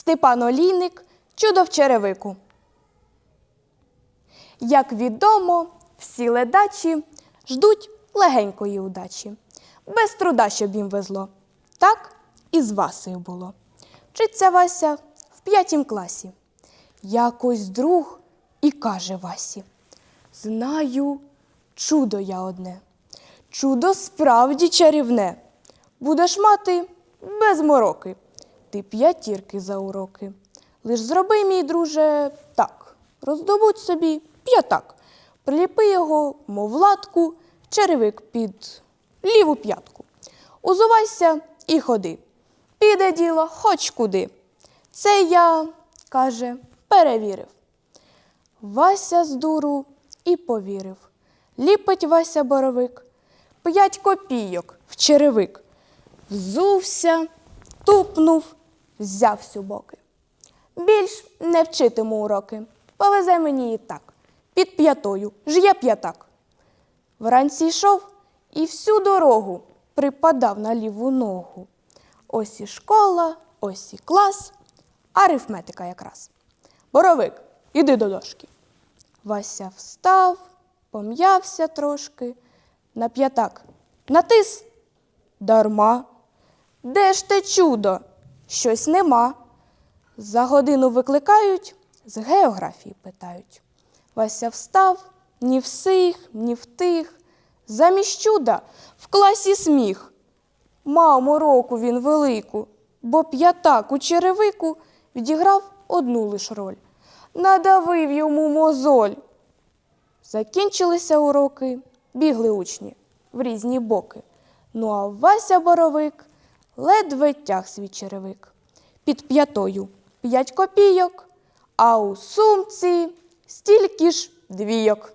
Степан Олійник, чудо в черевику. Як відомо, всі ледачі ждуть легенької удачі, без труда, щоб їм везло. Так і з Васею було. Вчиться Вася в п'ятім класі. Якось друг і каже Васі: Знаю, чудо я одне. Чудо справді чарівне. Будеш мати без мороки. Ти п'ятірки за уроки. Лиш зроби, мій друже, так. Роздобудь собі п'ятак. Приліпи його, мов латку, черевик під ліву п'ятку. Узувайся і ходи. Піде діло хоч куди. Це я, каже, перевірив. Вася з дуру і повірив. Ліпить Вася боровик, п'ять копійок в черевик. Взувся, тупнув, взяв сюбоки. Більш не вчитиму уроки. Повезе мені і так. Під п'ятою ж є п'ятак. Вранці йшов і всю дорогу припадав на ліву ногу. Ось і школа, ось і клас, арифметика якраз. Боровик, іди до дошки. Вася встав, пом'явся трошки, на п'ятак натис. Дарма. Де ж те чудо? Щось нема. За годину викликають, з географії питають. Вася встав, ні в сих, ні в тих. Замість чуда в класі сміх. Мав мороку він велику, бо п'ятак у черевику відіграв одну лиш роль. Надавив йому мозоль. Закінчилися уроки, бігли учні в різні боки. Ну а Вася Боровик ледве тяг свій черевик. Під п'ятою п'ять копійок, а у сумці стільки ж двійок.